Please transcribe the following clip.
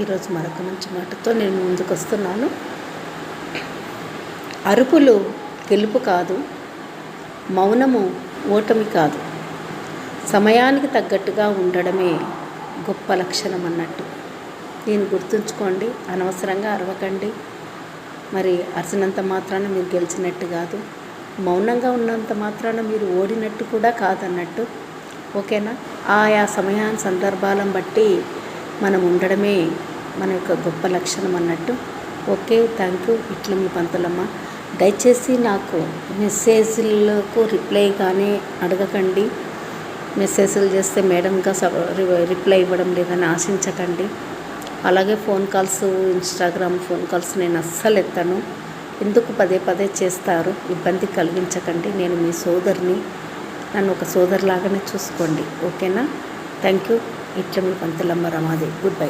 ఈరోజు మరొక మంచి మాటతో నేను ముందుకు వస్తున్నాను అరుపులు గెలుపు కాదు మౌనము ఓటమి కాదు. సమయానికి తగ్గట్టుగా ఉండడమే గొప్ప లక్షణం అన్నట్టు. దీన్ని గుర్తుంచుకోండి అనవసరంగా అరవకండి. మరి అరిచినంత మాత్రాన మీరు గెలిచినట్టు కాదు మౌనంగా ఉన్నంత మాత్రాన మీరు ఓడినట్టు కూడా కాదన్నట్టు. ఓకేనా? ఆయా సమయాన్ని సందర్భాలను బట్టి మనం ఉండడమే మన యొక్క గొప్ప లక్షణం అన్నట్టు. ఓకే థ్యాంక్ యూ ఇట్లా మీ పంతులమ్మ. దయచేసి నాకు మెసేజ్లకు రిప్లై కానీ అడగకండి. మెసేజ్లు చేస్తే మేడంగా రిప్లై ఇవ్వడం లేదని ఆశించకండి. అలాగే phone calls Instagram phone calls నేను అస్సలు ఎత్తాను. ఎందుకు పదే పదే చేస్తారు? ఇబ్బంది కలిగించకండి. నేను మీ సోదరిని. నన్ను ఒక సోదరులాగానే చూసుకోండి. ఓకేనా? థ్యాంక్ యూ ఇట్లా మీ పంతులమ్మ రమాదేవి గుడ్ బై